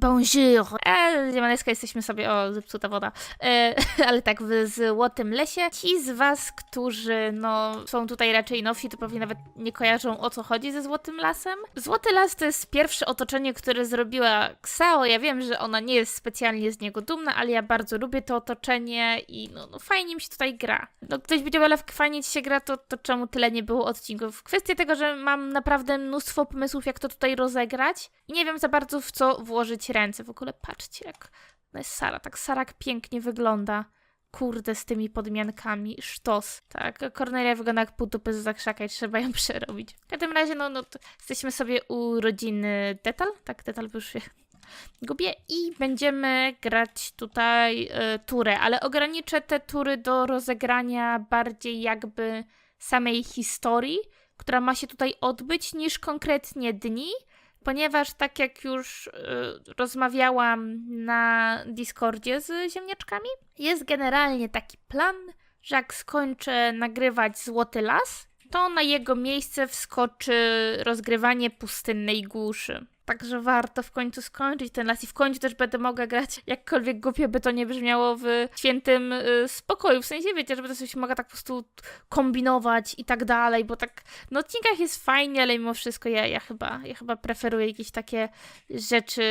Bonjour. E, Ziemaneska jesteśmy sobie, o, zepsuta woda. E, ale tak, w Złotym Lesie. Ci z was, którzy, no, są tutaj raczej nowsi, to pewnie nawet nie kojarzą, o co chodzi ze Złotym Lasem. Złoty Las to jest pierwsze otoczenie, które zrobiła Ksao. Ja wiem, że ona nie jest specjalnie z niego dumna, ale ja bardzo lubię to otoczenie i no, no fajnie mi się tutaj gra. No, ktoś powiedział, ale fajnie ci się gra, to, to czemu tyle nie było odcinków? Kwestia tego, że mam naprawdę mnóstwo pomysłów, jak to tutaj rozegrać i nie wiem za bardzo w co włożyć ręce. W ogóle patrzcie, jak no jest Sara, tak Sarak pięknie wygląda. Kurde, z tymi podmiankami, sztos. Tak, Kornelia wygląda jak pół dupy z zakrzaka i trzeba ją przerobić. W każdym razie, no, no jesteśmy sobie u rodziny Detal, tak, Detal już się gubię i będziemy grać tutaj e, turę, ale ograniczę te tury do rozegrania bardziej jakby samej historii, która ma się tutaj odbyć, niż konkretnie dni, ponieważ tak jak już y, rozmawiałam na Discordzie z ziemniaczkami, jest generalnie taki plan, że jak skończę nagrywać Złoty Las, to na jego miejsce wskoczy rozgrywanie pustynnej głuszy. Także warto w końcu skończyć ten las i w końcu też będę mogła grać, jakkolwiek głupio by to nie brzmiało, w świętym y, spokoju. W sensie, wiecie, żeby to coś mogła tak po prostu kombinować i tak dalej, bo tak na odcinkach jest fajnie, ale mimo wszystko ja, ja, chyba, ja chyba preferuję jakieś takie rzeczy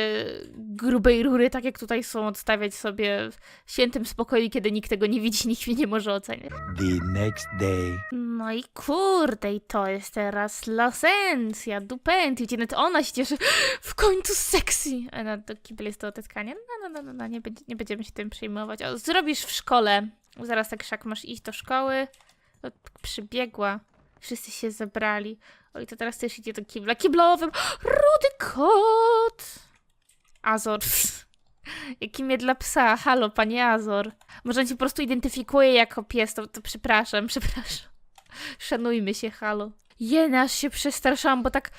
grubej rury, tak jak tutaj są, odstawiać sobie w świętym spokoju, kiedy nikt tego nie widzi, nikt mnie nie może oceniać. The next day. No i kurde, i to jest teraz Losencja, Dupenti, gdzie ona się cieszy, w końcu sexy! A no, to kibel jest do otyskania, no, no, no, no, no nie, będzie, nie będziemy się tym przejmować. O, zrobisz w szkole, zaraz tak szak masz iść do szkoły, o, przybiegła, wszyscy się zebrali. Oj, to teraz też idzie do kibla kiblowym, rudy kot! Azor. Jaki mnie dla psa, halo, panie Azor. Może on cię po prostu identyfikuje jako pies, to, to przepraszam, przepraszam. Szanujmy się, halo. Jena, aż się przestraszałam, bo tak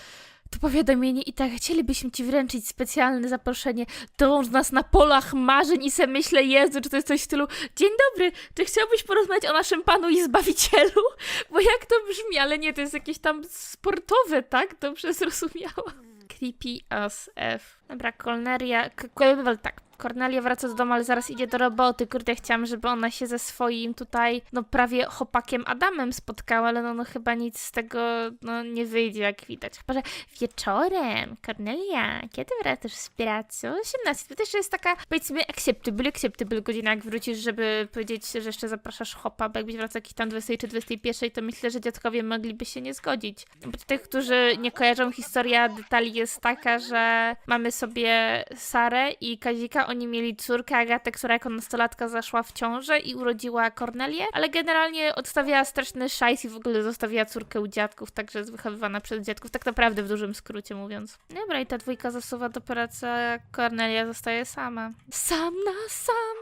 to powiadomienie i tak chcielibyśmy ci wręczyć specjalne zaproszenie. Dąż nas na polach marzeń i se myślę, Jezu, czy to jest coś w stylu Dzień dobry, czy chciałbyś porozmawiać o naszym Panu i Zbawicielu? Bo jak to brzmi, ale nie, to jest jakieś tam sportowe, tak? Dobrze zrozumiałam. Creepy as F. Dobra, Kornelia, k- k- tak, Kornelia wraca do domu, ale zaraz idzie do roboty. Kurde, chciałam, żeby ona się ze swoim tutaj, no prawie chłopakiem Adamem spotkała, ale no, no chyba nic z tego, no nie wyjdzie, jak widać. Chyba, że wieczorem, Kornelia, kiedy wracasz z pracy? O 18. To też jest taka, powiedzmy, acceptable, acceptable godzina, jak wrócisz, żeby powiedzieć, że jeszcze zapraszasz chłopa, bo jakbyś wracał jakiś tam 20 czy 21, to myślę, że dziadkowie mogliby się nie zgodzić. Bo tych, którzy nie kojarzą, historia detali jest taka, że mamy sobie Sarę i Kazika, oni mieli córkę Agatę, która jako nastolatka zaszła w ciążę i urodziła Kornelię, ale generalnie odstawiała straszny szajs i w ogóle zostawiła córkę u dziadków, także jest wychowywana przez dziadków, tak naprawdę w dużym skrócie mówiąc. Dobra, i ta dwójka zasuwa do pracy, a Kornelia zostaje sama. Sam na sam,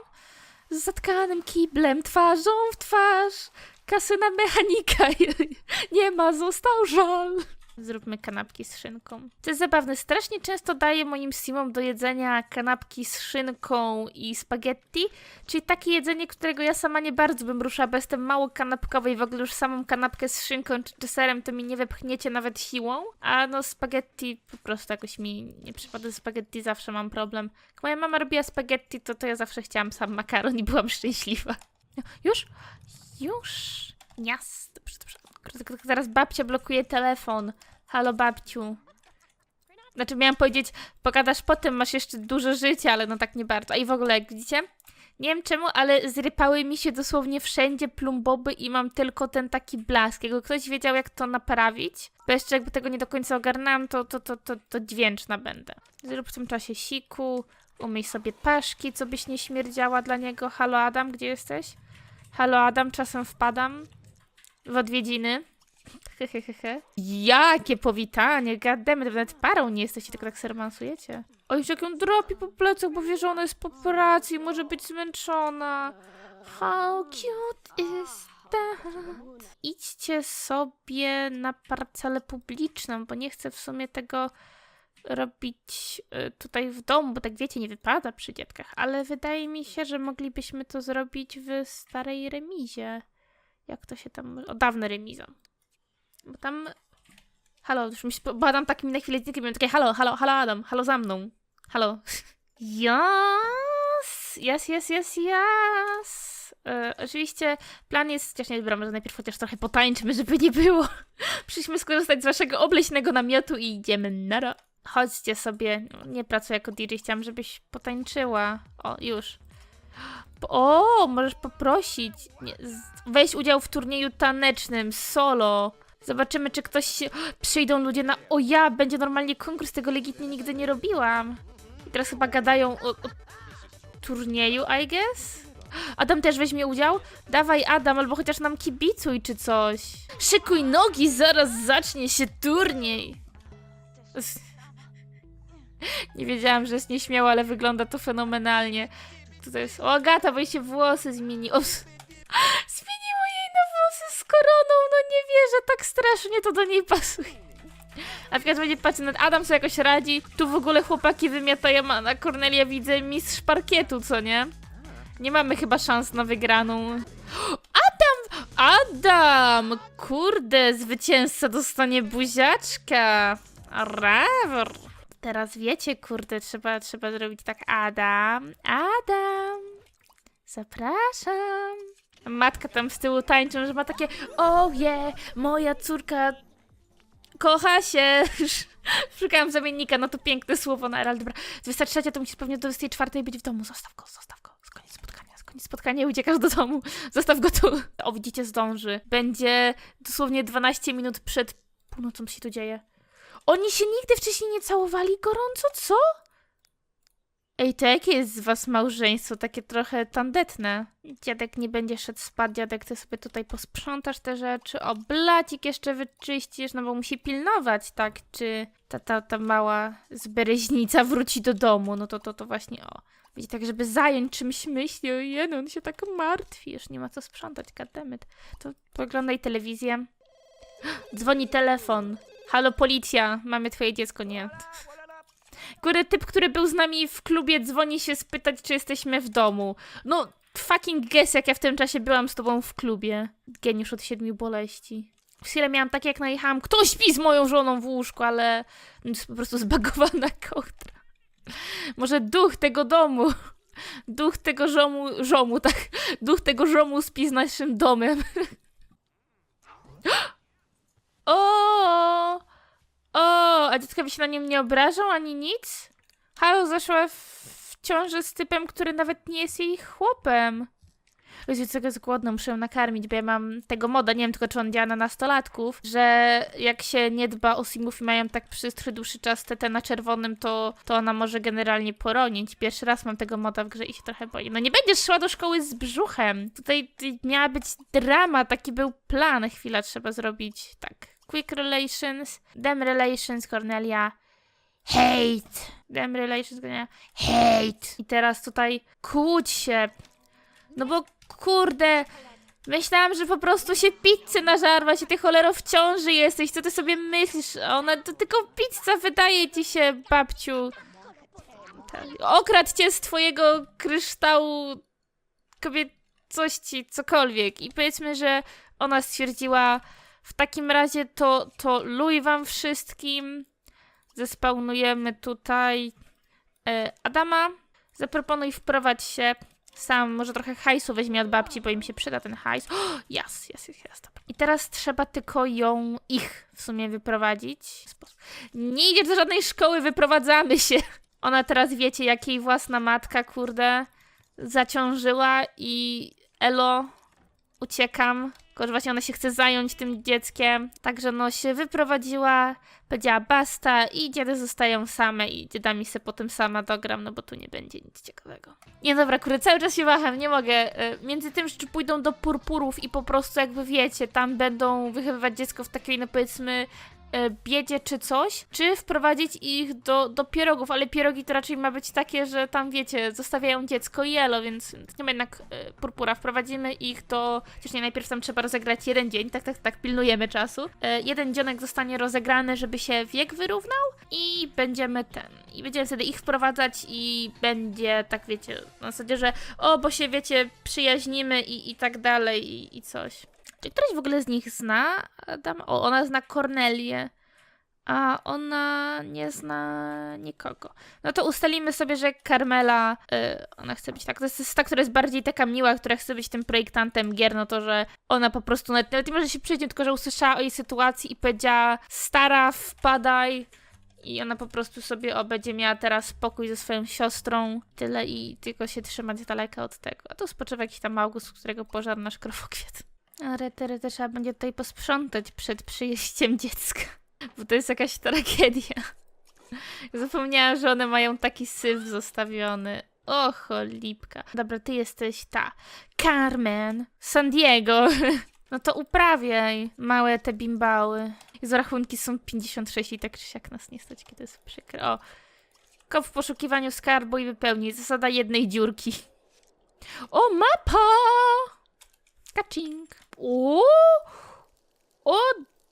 z zatkanym kiblem, twarzą w twarz, kasyna mechanika nie ma, został żal. Zróbmy kanapki z szynką. To jest zabawne. Strasznie często daję moim simom do jedzenia kanapki z szynką i spaghetti, czyli takie jedzenie, którego ja sama nie bardzo bym ruszała, bo jestem mało kanapkowa i w ogóle już samą kanapkę z szynką czy, czy serem to mi nie wepchniecie nawet siłą, a no spaghetti po prostu jakoś mi nie przypada. Spaghetti zawsze mam problem. Jak moja mama robiła spaghetti, to, to ja zawsze chciałam sam makaron i byłam szczęśliwa. Już? Już? Jas. Dobrze, dobrze. Zaraz babcia blokuje telefon. Halo babciu. Znaczy miałam powiedzieć, pogadasz potem, masz jeszcze dużo życia, ale no tak nie bardzo. A i w ogóle, jak widzicie, nie wiem czemu, ale zrypały mi się dosłownie wszędzie plumboby i mam tylko ten taki blask. Jakby ktoś wiedział, jak to naprawić, bo jeszcze jakby tego nie do końca ogarnęłam, to, to, to, to, to dźwięczna będę. Zrób w tym czasie siku, umyj sobie paszki, co byś nie śmierdziała dla niego. Halo Adam, gdzie jesteś? Halo Adam, czasem wpadam w odwiedziny. Hehehehe. Jakie powitanie, gademy, nawet parą nie jesteście, tylko tak sermansujecie. Oj, jak ją dropi po plecach, bo wie, że ona jest po pracy i może być zmęczona. How cute is that? Idźcie sobie na parcelę publiczną, bo nie chcę w sumie tego robić y, tutaj w domu, bo tak wiecie, nie wypada przy dziadkach, ale wydaje mi się, że moglibyśmy to zrobić w starej remizie. Jak to się tam... O, dawne remiza. Bo tam... Halo, już mi się... Bo Adam tak mi na chwilę zniknął, takie halo, halo, halo Adam, halo za mną. Halo. Yes, yes, yes, yes, yes. E, oczywiście plan jest, chociaż nie dobra, może najpierw chociaż trochę potańczymy, żeby nie było. Przyszliśmy skorzystać z waszego obleśnego namiotu i idziemy nara. Chodźcie sobie, no, nie pracuję jako DJ, chciałam, żebyś potańczyła. O, już. O, możesz poprosić. Nie, weź udział w turnieju tanecznym, solo. Zobaczymy, czy ktoś się... Przyjdą ludzie na... O ja, będzie normalnie konkurs, tego legitnie nigdy nie robiłam. I teraz chyba gadają o, o turnieju, I guess? Adam też weźmie udział? Dawaj Adam, albo chociaż nam kibicuj czy coś. Szykuj nogi, zaraz zacznie się turniej. Nie wiedziałam, że jest nieśmiała, ale wygląda to fenomenalnie. Tutaj jest... O, Agata, bo jej się włosy zmieni. O, s- zmieniło jej na włosy z koroną, no nie wierzę, tak strasznie to do niej pasuje. A w każdym razie patrzę, nawet Adam sobie jakoś radzi. Tu w ogóle chłopaki wymiatają, a na Kornelia widzę mistrz parkietu, co nie? Nie mamy chyba szans na wygraną. Adam! Adam! Kurde, zwycięzca dostanie buziaczka. Rawr. Teraz wiecie, kurde, trzeba, trzeba zrobić tak. Adam, Adam, zapraszam. Matka tam z tyłu tańczą, że ma takie, o je, moja córka kocha się. Szukałam zamiennika na to piękne słowo, no ale dobra. 23 to musisz pewnie do 24 być w domu. Zostaw go, zostaw go. Z koniec spotkania, z koniec spotkania uciekasz do domu. Zostaw go tu. O, widzicie, zdąży. Będzie dosłownie 12 minut przed północą, się tu dzieje. Oni się nigdy wcześniej nie całowali gorąco, co? Ej, to jakie jest z was małżeństwo? Takie trochę tandetne. Dziadek nie będzie szedł spać, dziadek ty sobie tutaj posprzątasz te rzeczy, o blacik jeszcze wyczyścisz, no bo musi pilnować, tak? Czy ta, ta, ta mała zbereźnica wróci do domu, no to to, to właśnie, o. Będzie tak, żeby zająć czymś myśli, ojej, no on się tak martwi, już nie ma co sprzątać, goddammit. To poglądaj telewizję. Dzwoni telefon. Halo, policja, mamy twoje dziecko, nie. Kurde, typ, który był z nami w klubie, dzwoni się spytać, czy jesteśmy w domu. No, fucking guess, jak ja w tym czasie byłam z tobą w klubie. Geniusz od siedmiu boleści. W chwilę miałam tak, jak najechałam, kto śpi z moją żoną w łóżku, ale to jest po prostu zbagowana kołdra. Może duch tego domu, duch tego żomu, żomu, tak, duch tego żomu spi z naszym domem. O! O, a dzieckowie się na nim nie obrażą ani nic? Halo zaszła w, ciąży z typem, który nawet nie jest jej chłopem. Ludzie, co jest głodna, muszę ją nakarmić, bo ja mam tego moda, nie wiem tylko, czy on działa na nastolatków, że jak się nie dba o simów i mają tak trochę dłuższy czas TT na czerwonym, to, to ona może generalnie poronić. Pierwszy raz mam tego moda w grze i się trochę boję. No nie będziesz szła do szkoły z brzuchem. Tutaj miała być drama, taki był plan. Chwila, trzeba zrobić tak. Quick Relations, Dem Relations, Cornelia, Hate. Dem Relations, Cornelia, Hate. I teraz tutaj kłóć się. No bo kurde, myślałam, że po prostu się pizzy nażarłaś i ty cholero w ciąży jesteś. Co ty sobie myślisz? Ona to tylko pizza wydaje ci się, babciu. Okradł cię z twojego kryształu kobiecości, cokolwiek. I powiedzmy, że ona stwierdziła, w takim razie to, to luj wam wszystkim. Zespawnujemy tutaj e, Adama. Zaproponuj wprowadź się. Sam może trochę hajsu weźmie od babci, bo im się przyda ten hajs. Jas, jas, jas, dobra. I teraz trzeba tylko ją, ich w sumie wyprowadzić. Nie idziesz do żadnej szkoły, wyprowadzamy się. Ona teraz wiecie, jak jej własna matka, kurde, zaciążyła i elo, uciekam. Tylko, że właśnie ona się chce zająć tym dzieckiem. Także no się wyprowadziła, powiedziała basta i dziady zostają same i dziadami se potem sama dogram, no bo tu nie będzie nic ciekawego. Nie dobra, kurde, cały czas się waham, nie mogę. E, Między tym, czy pójdą do purpurów i po prostu jakby wiecie, tam będą wychowywać dziecko w takiej, no powiedzmy, biedzie czy coś, czy wprowadzić ich do, do pierogów, ale pierogi to raczej ma być takie, że tam wiecie, zostawiają dziecko i jelo, więc nie ma jednak e, purpura. Wprowadzimy ich do. Chociaż nie, najpierw tam trzeba rozegrać jeden dzień, tak, tak, tak, pilnujemy czasu. E, jeden dzionek zostanie rozegrany, żeby się wiek wyrównał i będziemy ten. I będziemy wtedy ich wprowadzać i będzie tak, wiecie, na zasadzie, że o, bo się wiecie, przyjaźnimy i, i tak dalej i, i coś. Czy któraś w ogóle z nich zna Adam? O, ona zna Kornelię. a ona nie zna nikogo. No to ustalimy sobie, że Carmela, y, ona chce być tak, to jest ta, która jest bardziej taka miła, która chce być tym projektantem gier, no to, że ona po prostu, nawet, nawet nie może się przyjść, tylko że usłyszała o jej sytuacji i powiedziała, stara, wpadaj, i ona po prostu sobie o, będzie miała teraz spokój ze swoją siostrą, tyle i tylko się trzymać daleka od tego. A tu spoczywa jakiś tam August, którego pożar nasz krowokwiat. Rety, rety trzeba będzie tutaj posprzątać przed przyjściem dziecka, bo to jest jakaś tragedia. Zapomniałam, że one mają taki syf zostawiony. O, cholipka. Dobra, ty jesteś ta. Carmen. San Diego. No to uprawiaj małe te bimbały. Jezu, rachunki są 56 i tak czy siak nas nie stać, kiedy jest przykre. O. Kop w poszukiwaniu skarbu i wypełnij. Zasada jednej dziurki. O, mapa! Kaczing. O! O,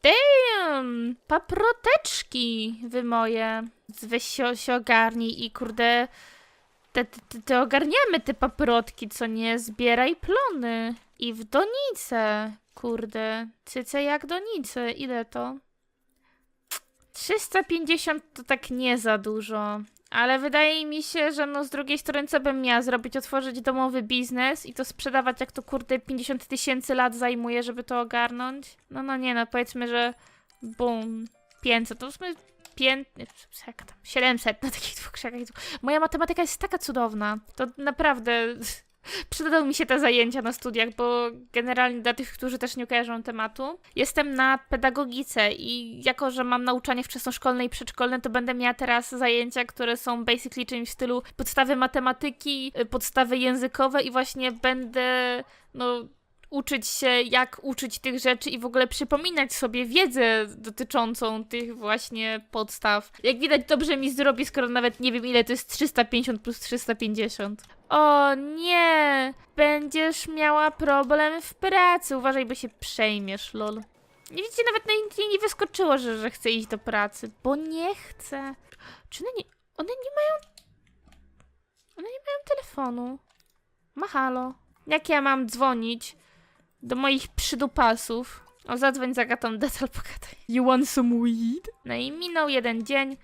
damn! Paproteczki wy moje. Weź się, się ogarnij i kurde... Te, te, te, ogarniamy te paprotki, co nie? Zbieraj plony. I w donice. Kurde. Cyce jak donice. Ile to? 350 to tak nie za dużo. Ale wydaje mi się, że no z drugiej strony co bym miała zrobić? Otworzyć domowy biznes i to sprzedawać jak to kurde 50 tysięcy lat zajmuje, żeby to ogarnąć? No no nie no, powiedzmy, że bum, 500, to w sumie 5, nie, jak tam, 700 na takich dwóch krzakach. Moja matematyka jest taka cudowna. To naprawdę przydały mi się te zajęcia na studiach, bo generalnie dla tych, którzy też nie kojarzą tematu, jestem na pedagogice i jako, że mam nauczanie wczesnoszkolne i przedszkolne, to będę miała teraz zajęcia, które są basically czymś w stylu podstawy matematyki, y, podstawy językowe i właśnie będę, no uczyć się, jak uczyć tych rzeczy i w ogóle przypominać sobie wiedzę dotyczącą tych właśnie podstaw. Jak widać, dobrze mi zrobi, skoro nawet nie wiem, ile to jest 350 plus 350. O nie! Będziesz miała problem w pracy. Uważaj, bo się przejmiesz, lol. Nie widzicie, nawet na Indii nie wyskoczyło, że, że chce iść do pracy, bo nie chce. Czy one nie... One nie mają... One nie mają telefonu. Mahalo. Jak ja mam dzwonić do moich przydupasów? O, zadzwoń za gatą detal, pogadaj. You want some weed? No i minął jeden dzień,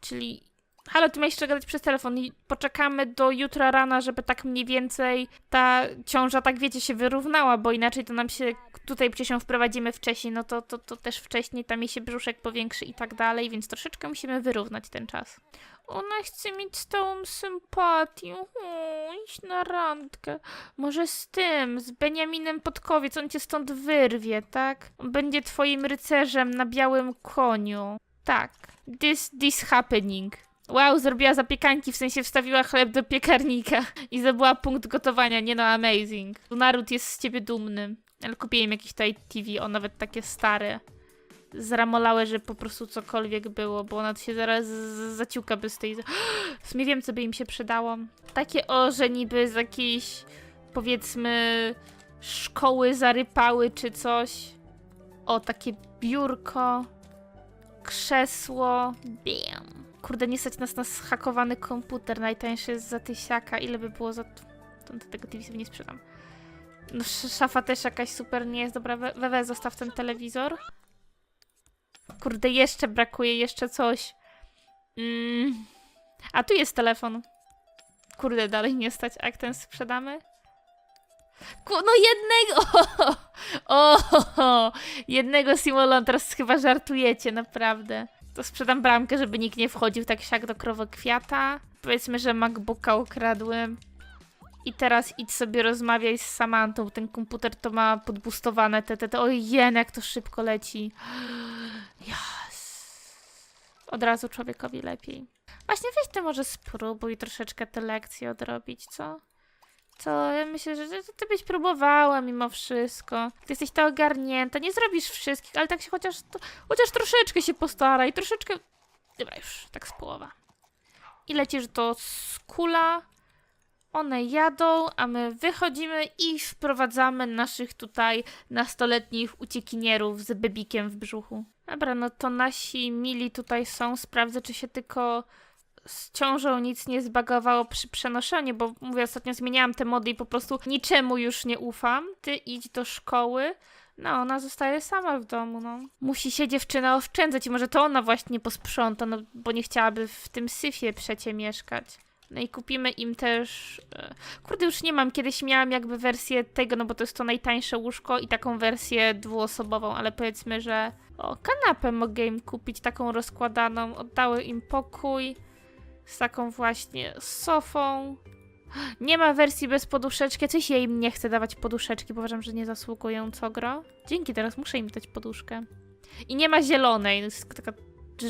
czyli... Halo, ty miałeś jeszcze gadać przez telefon i poczekamy do jutra rana, żeby tak mniej więcej ta ciąża, tak wiecie, się wyrównała, bo inaczej to nam się, tutaj gdzie się wprowadzimy wcześniej, no to, to, to też wcześniej tam jej się brzuszek powiększy i tak dalej, więc troszeczkę musimy wyrównać ten czas. Ona chce mieć stałą sympatię, o, iść na randkę. Może z tym, z Beniaminem Podkowiec, on cię stąd wyrwie, tak? On będzie twoim rycerzem na białym koniu. Tak, this, this happening. Wow, zrobiła zapiekanki, w sensie wstawiła chleb do piekarnika i zdobyła punkt gotowania, nie no, amazing. Naród jest z ciebie dumny. Ale kupiłem jakieś tutaj TV, o nawet takie stare. Zramolałe, że po prostu cokolwiek było, bo ona się zaraz z- zaciuka bez tej... W sumie wiem, co by im się przydało. Takie o, że niby z jakiejś, powiedzmy, szkoły zarypały czy coś. O, takie biurko, krzesło, bam. Kurde, nie stać nas na zhakowany komputer, najtańszy jest za tysiaka. Ile by było za... To tego TV sobie nie sprzedam. No, sz- szafa też jakaś super nie jest. Dobra, we, wewe, zostaw ten telewizor. Kurde, jeszcze brakuje, jeszcze coś. Mm. A tu jest telefon. Kurde, dalej nie stać. Jak ten sprzedamy? Ku, no jednego! Jednego Simolon, teraz chyba żartujecie, naprawdę. To sprzedam bramkę, żeby nikt nie wchodził tak siak do krowokwiata. Powiedzmy, że MacBooka ukradłem. I teraz idź sobie rozmawiaj z Samantą. Ten komputer to ma podbustowane te, te, te. Oj, jen, jak to szybko leci. Yes. Od razu człowiekowi lepiej. Właśnie weź ty może spróbuj troszeczkę te lekcje odrobić, co? Co? Ja myślę, że ty- ty byś próbowała mimo wszystko. Ty jesteś ta ogarnięta, nie zrobisz wszystkich, ale tak się chociaż, to, chociaż troszeczkę się postaraj, troszeczkę... Dobra, już, tak z połowa. I lecisz do skula, one jadą, a my wychodzimy i wprowadzamy naszych tutaj nastoletnich uciekinierów z bebikiem w brzuchu. Dobra, no to nasi mili tutaj są. Sprawdzę, czy się tylko z ciążą nic nie zbagowało przy przenoszeniu, bo mówię, ostatnio zmieniałam te mody i po prostu niczemu już nie ufam. Ty idź do szkoły, No, ona zostaje sama w domu, no. Musi się dziewczyna oszczędzać i może to ona właśnie posprząta, no bo nie chciałaby w tym syfie przecie mieszkać. No i kupimy im też. e, Kurde, już nie mam. Kiedyś miałam jakby wersję tego, no bo to jest to najtańsze łóżko i taką wersję dwuosobową, ale powiedzmy, że. O, kanapę mogę im kupić, taką rozkładaną. Oddały im pokój z taką właśnie sofą. Nie ma wersji bez poduszeczki. Coś ja im nie chcę dawać poduszeczki, bo uważam, że nie zasługują co gro. Dzięki, teraz muszę im dać poduszkę. I nie ma zielonej, to jest taka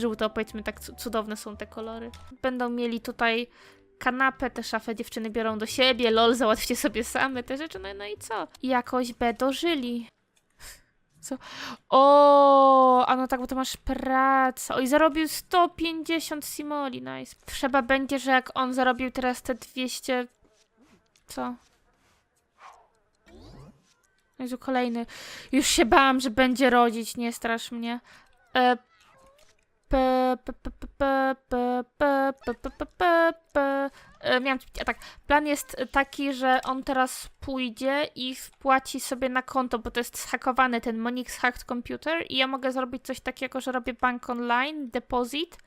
żółta, powiedzmy, tak cu- cudowne są te kolory. Będą mieli tutaj kanapę, te szafę dziewczyny biorą do siebie, lol, załatwcie sobie same te rzeczy, no, no i co? Jakoś B dożyli. Co? O, a no tak, bo to masz pracę. Oj, zarobił 150 simoli, nice. Trzeba będzie, że jak on zarobił teraz te 200... Co? Jezu, kolejny. Już się bałam, że będzie rodzić, nie strasz mnie. E, P, p, p, p, p, p, p, p, p, p. E, Miałam, a tak, plan jest taki, że on teraz pójdzie i wpłaci sobie na konto, bo to jest zhakowany ten Monix Hacked Computer i ja mogę zrobić coś takiego, że robię bank online, deposit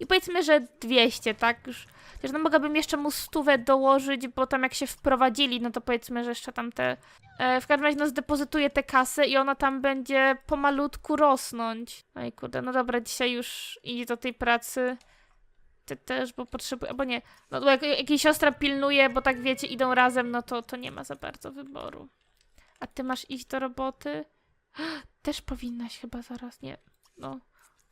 i powiedzmy, że 200, tak? Już, też no mogłabym jeszcze mu stówę dołożyć, bo tam jak się wprowadzili, no to powiedzmy, że jeszcze tam te... E, w każdym razie no zdepozytuję tę kasę i ona tam będzie pomalutku rosnąć. Oj kurde, no dobra, dzisiaj już idzie do tej pracy. Ty też, bo potrzebuję, albo nie. No bo jak, jak jej siostra pilnuje, bo tak wiecie, idą razem, no to, to nie ma za bardzo wyboru. A ty masz iść do roboty? Też powinnaś chyba zaraz, nie. No.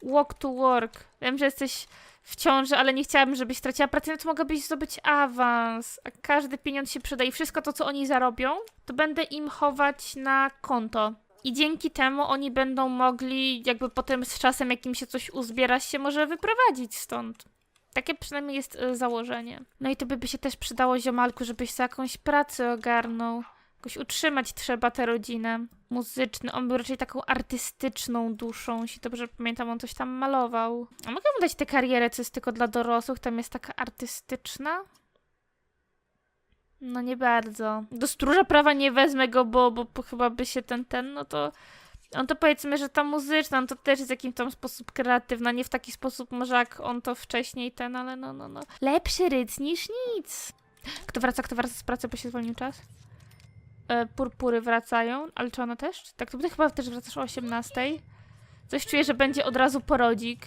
Walk to work. Wiem, że jesteś w ciąży, ale nie chciałabym, żebyś straciła pracę, no to mogłabyś zdobyć awans. A każdy pieniądz się przyda i wszystko to, co oni zarobią, to będę im chować na konto. I dzięki temu oni będą mogli, jakby potem z czasem, jak im się coś uzbiera, się może wyprowadzić stąd. Takie przynajmniej jest y, założenie. No i to by, się też przydało, ziomalku, żebyś sobie jakąś pracę ogarnął. Jakoś utrzymać trzeba tę rodzinę. Muzyczny. On był raczej taką artystyczną duszą, jeśli dobrze pamiętam, on coś tam malował. A mogę mu dać tę karierę, co jest tylko dla dorosłych, tam jest taka artystyczna? No nie bardzo. Do stróża prawa nie wezmę go, bo, bo chyba by się ten, ten, no to... On to powiedzmy, że ta muzyczna, on to też jest w jakimś tam sposób kreatywna, nie w taki sposób może jak on to wcześniej ten, ale no, no, no. Lepszy ryc niż nic. Kto wraca, kto wraca z pracy, bo się zwolnił czas? E, purpury wracają, ale czy ona też? Tak, to ty chyba też wracasz o 18. Coś czuję, że będzie od razu porodzik.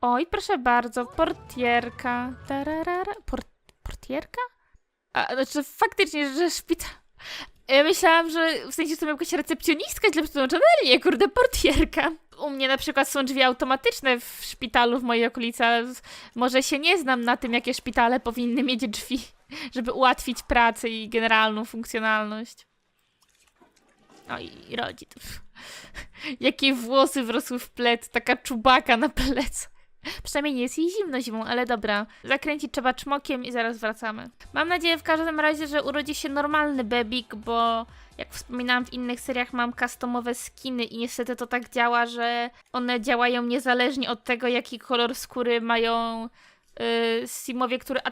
Oj, proszę bardzo, portierka. Tararara. Port portierka? A, znaczy faktycznie, że szpital... Ja myślałam, że w sensie to miała jakaś recepcjonistka źle przetłumaczona, ale nie, kurde, portierka. U mnie na przykład są drzwi automatyczne w szpitalu w mojej okolicy, ale może się nie znam na tym, jakie szpitale powinny mieć drzwi, żeby ułatwić pracę i generalną funkcjonalność. No i rodzi. Jakie włosy wrosły w plec, taka czubaka na plec. Przynajmniej nie jest jej zimno zimą, ale dobra. Zakręcić trzeba czmokiem i zaraz wracamy. Mam nadzieję w każdym razie, że urodzi się normalny bebik, bo jak wspominałam w innych seriach mam customowe skiny i niestety to tak działa, że one działają niezależnie od tego, jaki kolor skóry mają yy, simowie, które... A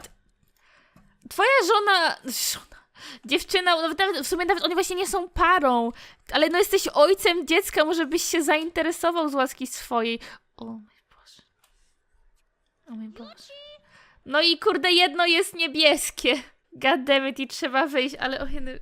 Twoja żona... Żona... Dziewczyna, nawet, w sumie nawet oni właśnie nie są parą, ale no jesteś ojcem dziecka, może byś się zainteresował z łaski swojej. O. O mój Boże. No i kurde, jedno jest niebieskie. Goddammit i trzeba wyjść, ale o jedy...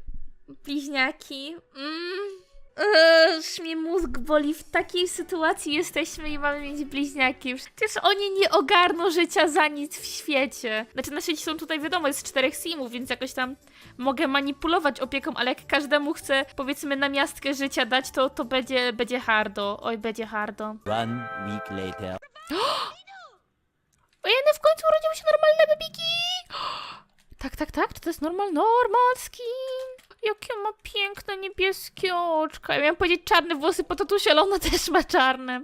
Bliźniaki. Mm. Eee, Już mnie mózg boli. W takiej sytuacji jesteśmy i mamy mieć bliźniaki. Przecież oni nie ogarną życia za nic w świecie. Znaczy na świecie są tutaj wiadomo, jest czterech simów, więc jakoś tam mogę manipulować opieką, ale jak każdemu chcę powiedzmy na miastkę życia dać, to, to będzie, będzie hardo. Oj, będzie hardo. One week later. Ojej, w końcu urodziły się normalne bebiki! Tak, tak, tak, czy to jest normal? Normal skin! Jakie ma piękne niebieskie oczka. Ja miałam powiedzieć czarne włosy po tatusie, ale ona też ma czarne.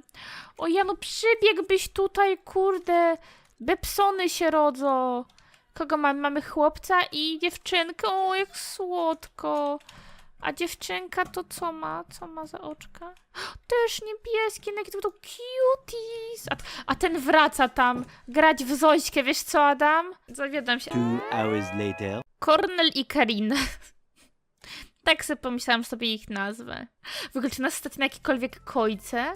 O ja no przybiegłbyś tutaj, kurde. Bepsony się rodzą. Kogo mamy? Mamy chłopca i dziewczynkę. O, jak słodko. A dziewczynka to co ma? Co ma za oczka? Też niebieskie, no jakie to będą cuties. A, a ten wraca tam grać w Zośkę, wiesz co, Adam? Zawiodam się. Two hours later. Kornel i Karina. Tak sobie pomyślałam, sobie ich nazwę. W ogóle, czy nas stać na jakiekolwiek kojce?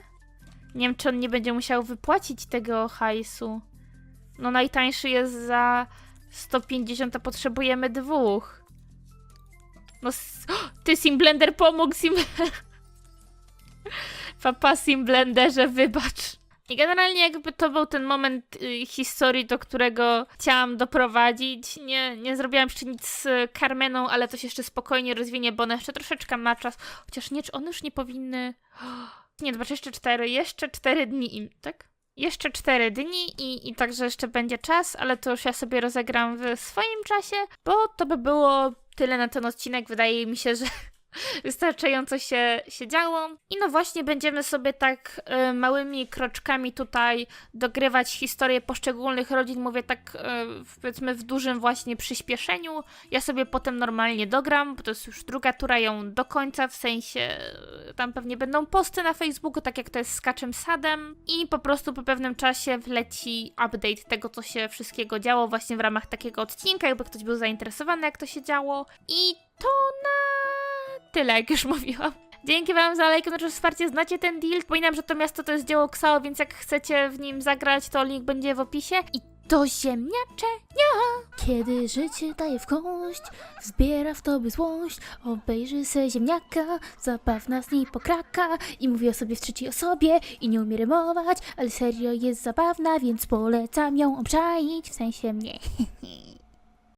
Nie wiem, czy on nie będzie musiał wypłacić tego hajsu. No najtańszy jest za 150, a potrzebujemy dwóch. No, ty Simblender pomógł Sim... Papa Simblenderze, wybacz. I generalnie jakby to był ten moment y, historii, do którego chciałam doprowadzić. Nie, nie zrobiłam jeszcze nic z Carmeną, ale to się jeszcze spokojnie rozwinie, bo ona jeszcze troszeczkę ma czas. Chociaż nie, one już nie powinny... Nie, zobacz, jeszcze cztery, jeszcze cztery dni im, tak? Jeszcze cztery dni i, i także jeszcze będzie czas, ale to już ja sobie rozegram w swoim czasie, bo to by było tyle na ten odcinek. Wydaje mi się, że wystarczająco się, się działo. I no właśnie będziemy sobie tak y, małymi kroczkami tutaj dogrywać historię poszczególnych rodzin. Mówię tak y, powiedzmy w dużym właśnie przyspieszeniu. Ja sobie potem normalnie dogram, bo to jest już druga tura ją do końca, w sensie y, tam pewnie będą posty na Facebooku, tak jak to jest z Kaczem Sadem. I po prostu po pewnym czasie wleci update tego, co się wszystkiego działo właśnie w ramach takiego odcinka, jakby ktoś był zainteresowany, jak to się działo. I to na tyle, jak już mówiłam. Dzięki wam za lajki, znaczy wsparcie, znacie ten deal. Przypominam, że to miasto to jest dzieło Ksao, więc jak chcecie w nim zagrać, to link będzie w opisie. I do ziemniaczenia! Kiedy życie daje w kość, wzbiera w tobie złość, obejrzy se ziemniaka, zabawna z niej pokraka i mówi o sobie w trzeciej osobie i nie umie rymować, ale serio jest zabawna, więc polecam ją obczaić, w sensie mnie.